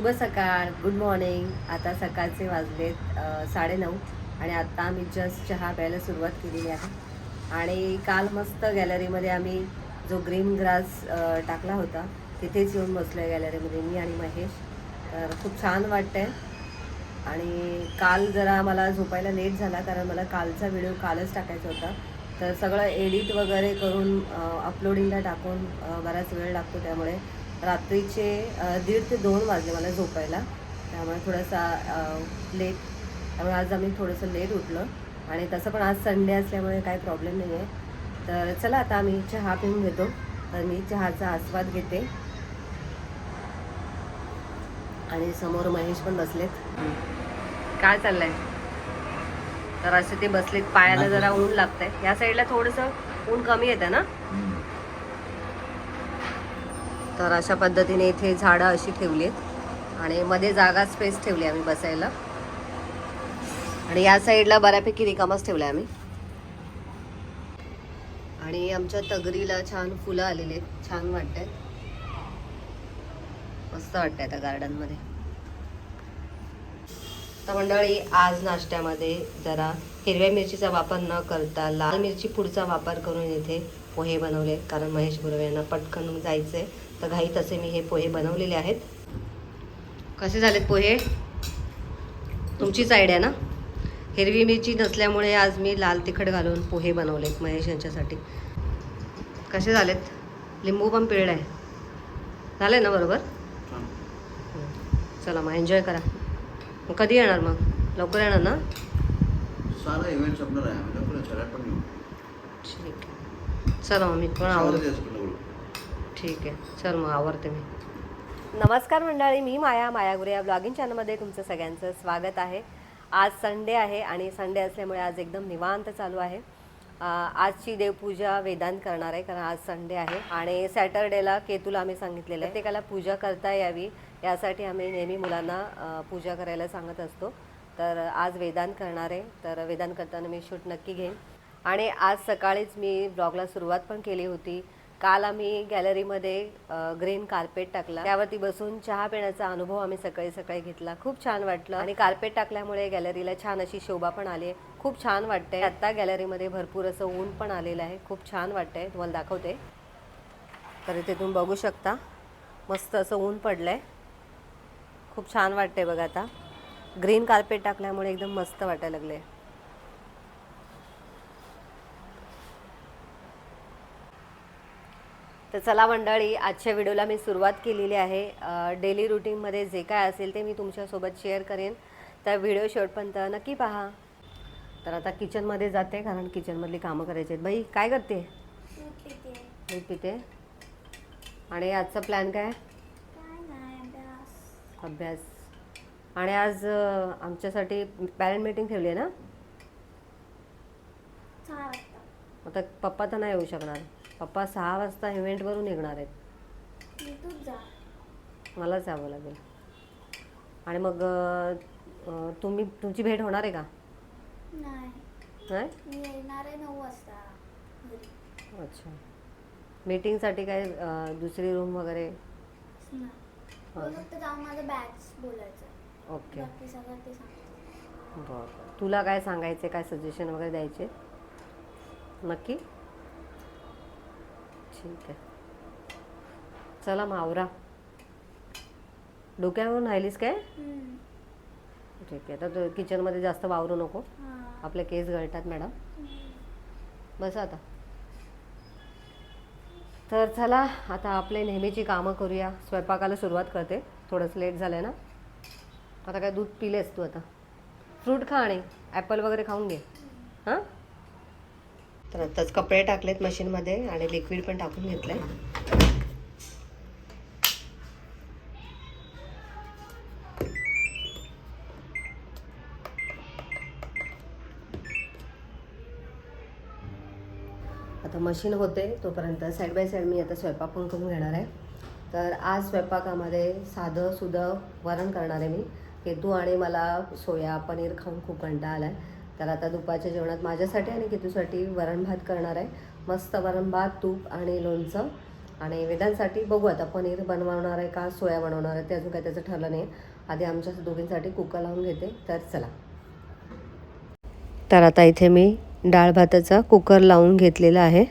शुभ सकाळ good morning आता सकाळचे वाजलेत साडे साडेनऊ आणि आत्ता आम्ही जस्ट चहा प्यायला सुरुवात केलेली आहे. आणि काल मस्त गॅलरीमध्ये आम्ही जो ग्रीन ग्रास टाकला होता तिथेच येऊन बसलो आहे गॅलरीमध्ये मी आणि महेश. तर खूप छान वाटतंय. आणि काल जरा मला झोपायला लेट झाला कारण मला कालचा व्हिडिओ कालच टाकायचा होता. तर सगळं एडिट वगैरे करून अपलोडिंगला टाकून बराच वेळ लागतो त्यामुळे. रात्रीचे दीड ते दोन वाजले मला झोपायला. त्यामुळे थोडासा लेट त्यामुळे आज आम्ही थोडंसं लेट उठलो. आणि तसं पण आज संडे असल्यामुळे काही प्रॉब्लेम नाही आहे तर चला आता आम्ही चहा पिऊन घेतो. तर मी चहाचा आस्वाद घेते. आणि समोर महेश पण बसलेत. काय चाललंय? तर असे ते बसलेत. पायाला जरा ऊन लागतंय. या साईडला थोडंसं ऊन कमी येतं ना? तर अशा पद्धतीने इथे झाडं अशी ठेवली आहेत आणि मध्ये जागा स्पेस ठेवली आम्ही बसायला. आणि या साईडला बऱ्यापैकी रिकामाच ठेवला आम्ही. आणि आमच्या तगरीला छान फुलं आलेली आहेत. छान वाटतंय. मस्त वाटतंय त्या गार्डनमध्ये तर मंडळी आज नाश्त्यामध्ये जरा हिरव्या मिरचीचा वापर न करता लाल मिरची पुढचा वापर करून इथे पोहे बनवले. कारण महेश गुरव यांना पटकन जायचंय. तर घाईत असे मी हे पोहे बनवलेले आहेत. कसे झालेत पोहे? तुमचीच आयडिया ना? हिरवी मिरची नसल्यामुळे आज मी लाल तिखट घालून पोहे बनवलेत महेश यांच्यासाठी. कसे झालेत? लिंबू पण पिळलं आहे. झाले ना बरोबर? चला मग एन्जॉय करा. मग कधी येणार मग? लवकर येणार ना? सारा इव्हेंट संपणार आहे. ठीक आहे. चला मग मी पण आवर. ठीक आहे. चल मग आवडते मी. नमस्कार मंडळी मी माया मायागुरे या ब्लॉगिंग चॅनलमध्ये तुमचं सगळ्यांचं स्वागत आहे. आज संडे आहे आणि संडे असल्यामुळे आज एकदम निवांत चालू आहे. आजची देवपूजा वेदांत करणार आहे कारण आज संडे आहे. आणि सॅटर्डेला केतूला आम्ही सांगितलेलं आहे. प्रत्येकाला पूजा करता यावी यासाठी आम्ही नेहमी मुलांना पूजा करायला सांगत असतो. तर आज वेदांत करणार आहे. तर वेदांत करताना मी शूट नक्की घेईन. आणि आज सकाळीच मी ब्लॉगला सुरुवात पण केली होती. काल आम्ही गॅलरीमध्ये ग्रीन कार्पेट टाकला. त्यावरती बसून चहा पिण्याचा अनुभव आम्ही सकाळी सकाळी घेतला. खूप छान वाटलं. आणि कार्पेट टाकल्यामुळे गॅलरीला छान अशी शोभा पण आली आहे. खूप छान वाटतंय. आत्ता गॅलरीमध्ये भरपूर असं ऊन पण आलेलं आहे. खूप छान वाटतंय. तुम्हाला दाखवते. तर इथे तुम्ही बघू शकता. मस्त असं ऊन पडलंय. खूप छान वाटतंय बघा आता. ग्रीन कार्पेट टाकल्यामुळे एकदम मस्त वाटायला आहे तर चला मंडळी आजच्या व्हिडिओला मी सुरुवात केलेली आहे. डेली रुटीनमध्ये जे काय असेल ते मी तुमच्यासोबत शेअर करेन. तर व्हिडिओ शेवटपर्यंत नक्की पहा. तर आता किचनमध्ये जाते कारण किचनमधली कामं करायची आहेत. बाई काय करते? दूध पिते. आणि आजचा प्लॅन काय? अभ्यास. आणि आज आमच्यासाठी पॅरेंट मीटिंग ठेवली आहे ना? आता पप्पा तर नाही येऊ शकणार. पप्पा सहा वाजता इव्हेंटवरून निघणार आहेत. मलाच यावं लागेल. आणि मग तुम्ही तुमची भेट होणार आहे का? अच्छा. मीटिंगसाठी काय दुसरी रूम वगैरे? ओके. बरं. तुला काय सांगायचे काय सजेशन वगैरे द्यायचे नक्की? ठीक आहे. चला मग आवरा डोक्यावरून राहिलीस काय. ठीक आहे. तर तू किचनमध्ये जास्त वावरू नको. आपले केस गळतात मॅडम. बस आता. तर चला आता आपले नेहमीची कामं करूया. स्वयंपाकाला सुरुवात करते. थोडंसं लेट झालं आहे ना? आता काय दूध पिलेस तू आता? फ्रूट खा आणि ॲपल वगैरे खाऊन घे. हां? तर आत्ताच कपडे टाकलेत मशीनमध्ये आणि लिक्विड पण टाकून घेतलं आहे आता मशीन होते तोपर्यंत साईड बाय साईड मी आता स्वयंपाक पण करून घेणार आहे. तर आज स्वयंपाकामध्ये साधं सुधं वरण करणार आहे मी. केतू आणि मला सोया पनीर खाऊन खूप कंटाळा आला आहे तर आता दुपारच्या जेवणात माझ्यासाठी आणि कितूसाठी वरण भात करणार आहे. मस्त वरण भात तूप आणि लोणचं. आणि वेदांसाठी बघू आता पनीर बनवणार आहे का सोया बनवणार आहे ते अजून काय त्याचं ठरलं नाही. आधी आमच्या दोघींसाठी कुकर लावून घेते तर चला. तर आता इथे मी डाळ भाताचा कुकर लावून घेतलेला आहे.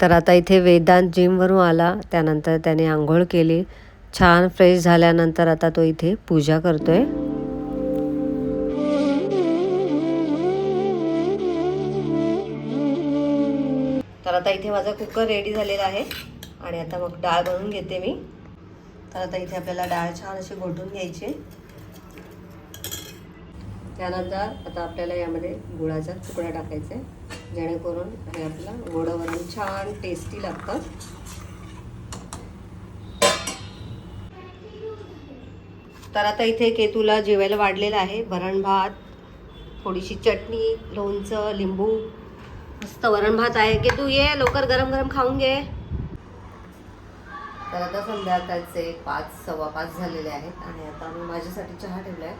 तर आता इथे वेदांत जिमवरून आला त्यानंतर त्याने आंघोळ केली. छान फ्रेश झाल्यानंतर आता तो इथे पूजा करतो आहे तर आता इथे माझा कुकर रेडी झालेला आहे. आणि आता मग डाळ बनवून घेते मी. तर आता इथे आपल्याला डाळ छान अशी घोटून घ्यायची. त्यानंतर आता आपल्याला यामध्ये गुळाचा तुकडा टाकायचा आहे. जेणेकरून हे आपलं गोडं वरण छान टेस्टी लागतं. तर आता इथे केतूला जेवायला वाढलेलं आहे. वरण भात थोडीशी चटणी लोणचं लिंबू. मस्त वरण भात आहे. की तू ये लवकर गरम गरम खाऊन घे. तर आता संध्याकाळचे पाच सव्वा पाच झालेले आहेत आणि आता मी माझ्यासाठी चहा ठेवला आहे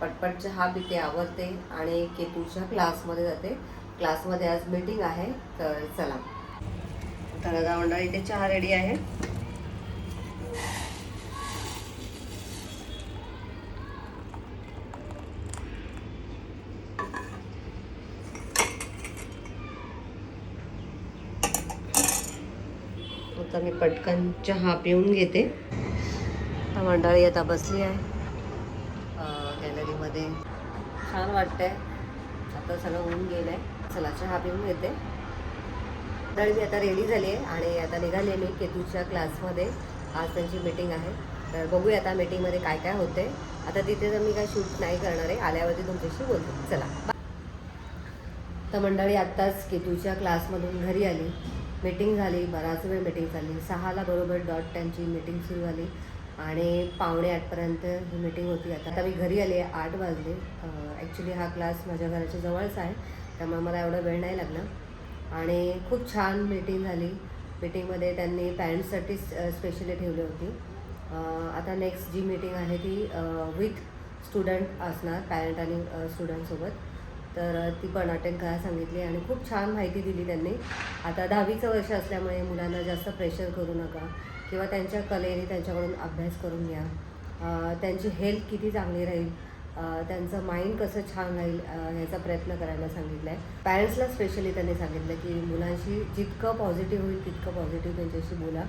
पटपट चहा पिते आवरते आणि केतूच्या क्लासमध्ये जाते. क्लासमध्ये आज मीटिंग आहे तर चला. तर आता मंडळी इथे चहा रेडी आहे आता मी पटकन चहा पिऊन घेते. मंडळी आता बसली आहे. गॅलरीमध्ये. छान वाटतंय. आता सगळं होऊन गेलं आहे चला चहा पिऊन घेते. तर मी आता रेडी झाली आहे आणि आता निघाले मी केतूच्या क्लासमध्ये आज त्यांची मीटिंग आहे. तर बघूया आता मीटिंगमध्ये काय काय होते आता तिथे तर मी काय शूट नाही करणार आहे. आल्यावरती तुमच्याशी बोलते. चला. तर मंडळी आत्ताच केतूच्या क्लासमधून घरी आली. मीटिंग झाली बराच वेळ मीटिंग झाली सहाला बरोबर डॉट त्यांची मीटिंग सुरू झाली. आणि पावणे आठपर्यंत ही मीटिंग होती. आता आता मी घरी आले आठ वाजले. ॲक्च्युली हा क्लास माझ्या घराच्या जवळच आहे. त्यामुळे मला एवढा वेळ नाही लागला. आणि खूप छान मीटिंग झाली. मीटिंगमध्ये त्यांनी पॅरेंट्ससाठी स्पेशली ठेवली होती. आता नेक्स्ट जी मीटिंग आहे ती विथ स्टुडंट असणार पॅरेंट आणि स्टुडंटसोबत तर ती पण अटेंड करायला सांगितली आणि खूप छान माहिती दिली त्यांनी. आता दहावीचं वर्ष असल्यामुळे मुलांना जास्त प्रेशर करू नका किंवा त्यांच्या कलेने त्यांच्याकडून अभ्यास करून घ्या. त्यांची हेल्थ किती चांगली राहील? त्यांचं माइंड कसं छान राहील? ह्याचा प्रयत्न करायला सांगितलं आहे पॅरेंट्सला स्पेशली त्यांनी सांगितलं की मुलांशी जितकं पॉझिटिव्ह होईल तितकं पॉझिटिव्ह त्यांच्याशी बोला.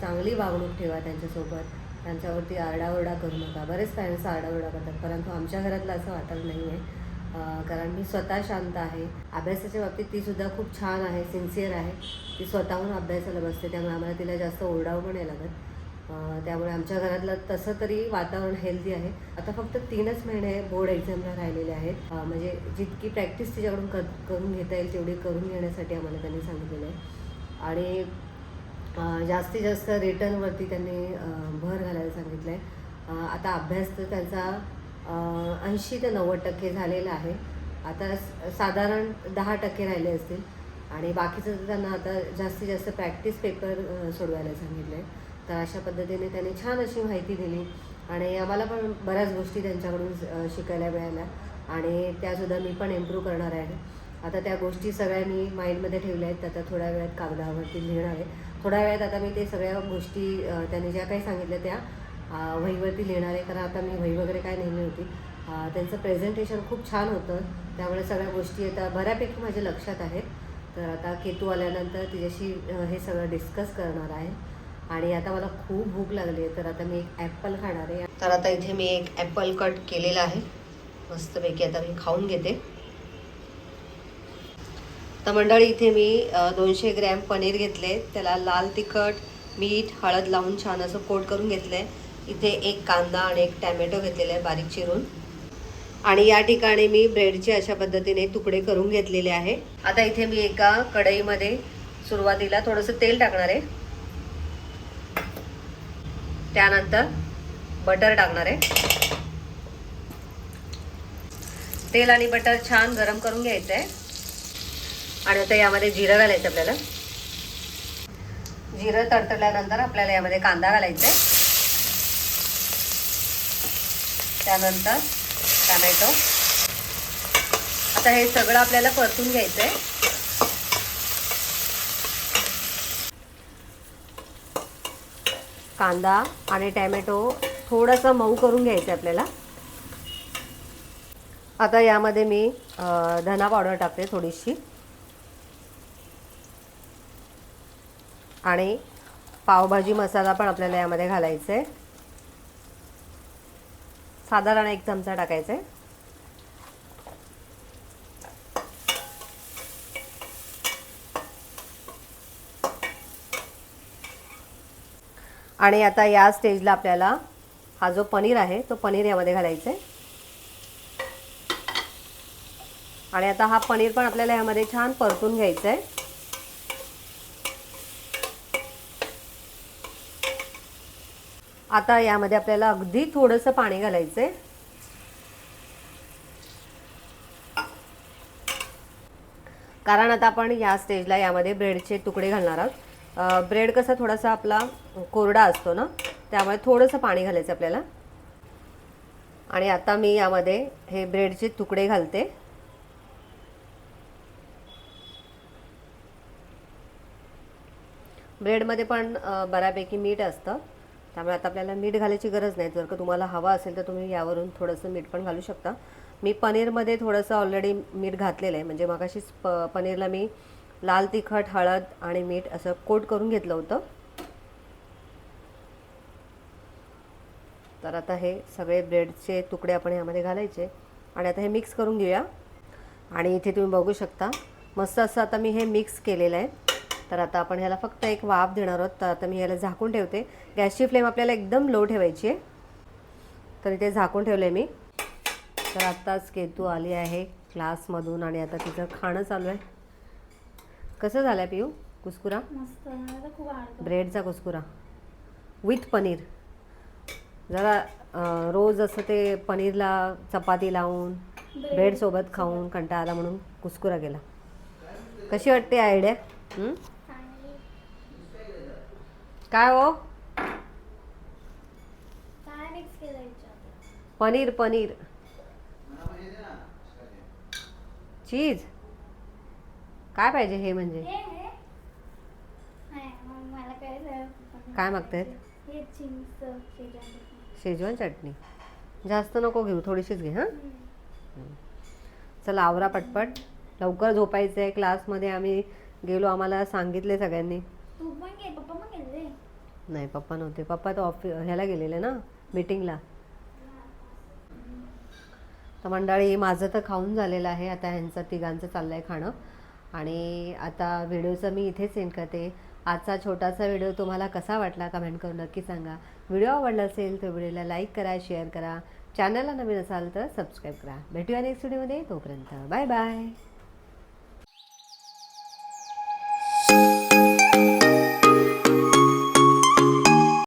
चांगली वागणूक ठेवा त्यांच्यासोबत. त्यांच्यावरती आरडाओरडा करू नका. बरेच पॅरेंट्स आरडाओरडा करतात परंतु आमच्या घरातलं असं वाटत नाही आहे कारण मी स्वतः शांत आहे. अभ्यासाच्या बाबतीत ती सुद्धा खूप छान आहे सिन्सिअर आहे. ती स्वतःहून अभ्यासाला बसते त्यामुळे आम्हाला तिला जास्त ओरडावं पण नाही लागत. त्यामुळे आमच्या घरातलं तसं तरी वातावरण हेल्दी आहे. आता फक्त तीनच महिने बोर्ड एक्झामला राहिलेले आहेत. म्हणजे जितकी प्रॅक्टिस तिच्याकडून कर करून घेता येईल तेवढी करून घेण्यासाठी आम्हाला त्यांनी सांगितलेलं आहे. आणि जास्तीत जास्त रिटर्नवरती त्यांनी भर घालायला सांगितलं आहे आता अभ्यास तर त्यांचा ऐंशी ते नव्वद टक्के झालेलं आहे. आता साधारण दहा टक्के राहिले असतील. आणि बाकीचं त्यांना आता जास्तीत जास्त प्रॅक्टिस पेपर सोडवायला सांगितलं आहे तर अशा पद्धतीने त्यांनी छान अशी माहिती दिली. आणि आम्हाला पण बऱ्याच गोष्टी त्यांच्याकडून शिकायला मिळाल्या. आणि त्यासुद्धा मी पण इम्प्रूव्ह करणार आहे. आता त्या गोष्टी सगळ्या मी माइंडमध्ये ठेवल्या आहेत. आता थोड्या वेळात कागदावरती लिहिणार आहे. थोड्या वेळात आता मी ते सगळ्या गोष्टी त्यांनी ज्या काही सांगितल्या त्या वहीवरती लिहिणार आहे कारण आता मी वही वगैरे काय नेहमी होती त्यांचं प्रेझेंटेशन खूप छान होतं. त्यामुळे सगळ्या गोष्टी आता बऱ्यापैकी माझ्या लक्षात आहेत. तर आता केतू आल्यानंतर तिच्याशी हे सगळं डिस्कस करणार आहे. आणि आता मला खूप भूक लागली आहे तर आता मी एक ॲपल खाणार आहे. तर आता इथे मी एक ॲपल कट केलेला आहे. मस्तपैकी आता मी खाऊन घेते. तर मंडळी इथे मी दोनशे ग्रॅम पनीर घेतले. त्याला लाल तिखट मीठ हळद लावून छान असं कोट करून घेतलं आहे इथे एक कांदा आणि एक टॅमॅटो घेतलेला आहे बारीक चिरून. आणि या ठिकाणी मी ब्रेडचे अशा पद्धतीने तुकडे करून घेतलेले आहे. आता इथे मी एका कढईमध्ये सुरुवातीला थोडंसं तेल टाकणार आहे. त्यानंतर बटर टाकणार आहे. तेल आणि बटर छान गरम करून घ्यायचं आहे आणि आता यामध्ये जिरं घालायचं आपल्याला. जिरं तडतडल्यानंतर आपल्याला यामध्ये कांदा घालायचा आहे त्यानंतर टॅमॅटो. आता हे सगळं आपल्याला परतून घ्यायचं आहे कांदा आणि टॅमॅटो थोडंसं मऊ करून घ्यायचं आहे आपल्याला. आता यामध्ये मी धना पावडर टाकते थोडीशी. आणि पावभाजी मसाला पण आपल्याला यामध्ये घालायचा आहे साधारण एक चमचा टाकायचा आहे आणि आता या स्टेजला आपल्याला हा जो पनीर आहे तो पनीर यामध्ये घालायचा आहे आणि आता हा पनीर पण आपल्याला यामध्ये छान परतून घ्यायचा आहे आता यामध्ये आपल्याला अगदी थोडंसं पाणी घालायचं आहे कारण आता आपण या स्टेजला यामध्ये ब्रेडचे तुकडे घालणार आहोत. ब्रेड कसा थोडासा आपला कोरडा असतो ना त्यामुळे थोडंसं पाणी घालायचं आपल्याला. आणि आता मी यामध्ये हे ब्रेडचे तुकडे घालते. ब्रेडमध्ये पण बऱ्यापैकी मीठ असतं. त्यामुळे आता आपल्याला मीठ घालायची गरज नाही. जर का तुम्हाला हवा असेल तर तुम्ही यावरून थोडंसं मीठ पण घालू शकता. मी पनीरमध्ये थोडंसं ऑलरेडी मीठ घातलेलं आहे. म्हणजे मगाशीच प पनीरला मी लाल तिखट हळद आणि मीठ असं कोट करून घेतलं होतं. तर आता हे सगळे ब्रेडचे तुकडे आपण यामध्ये घालायचे आणि आता हे मिक्स करून घेऊया. आणि इथे तुम्ही बघू शकता मस्त असं आता मी हे मिक्स केलेलं आहे. तर आता आपण ह्याला फक्त एक वाफ देणार आहोत. तर आता मी ह्याला झाकून ठेवते. गॅसची फ्लेम आपल्याला एकदम लो ठेवायची आहे. तर इथे झाकून ठेवलं मी. तर आत्ताच केतू आली आहे क्लासमधून आणि आता तिचं खाणं चालू आहे. कसं झालं आहे पिऊ कुस्कुरा ब्रेडचा कुस्कुरा. विथ पनीर. जरा रोज असं ते पनीरला चपाती लावून ब्रेडसोबत खाऊन कंटाळा आला म्हणून कुस्कुरा केला. कशी वाटते आयडिया? हं? काय हो? पनीर पनीर. चीज? काय पाहिजे हे म्हणजे? काय मागत मागतायत? शेजवान चटणी. जास्त नको घेऊ थोडीशीच घे हां? चला आवरा पटपट. लवकर झोपायचं आहे क्लासमध्ये आम्ही गेलो आम्हाला सांगितले सगळ्यांनी. नाही पप्पा नव्हते. पप्पा तर ऑफि ह्याला गेलेले ना मीटिंगला तर मंडळी माझं तर खाऊन झालेलं आहे. आता ह्यांचं तिघांचं चाललं आहे खाणं. आणि आता व्हिडिओचं मी इथेच एंड करते. आजचा छोटासा व्हिडिओ तुम्हाला कसा वाटला कमेंट करून नक्की सांगा. व्हिडिओ आवडला असेल तर व्हिडिओला लाईक करा शेअर करा. चॅनलला नवीन असाल तर सबस्क्राईब करा. भेटूया नेक्स्ट व्हिडिओमध्ये तोपर्यंत बाय बाय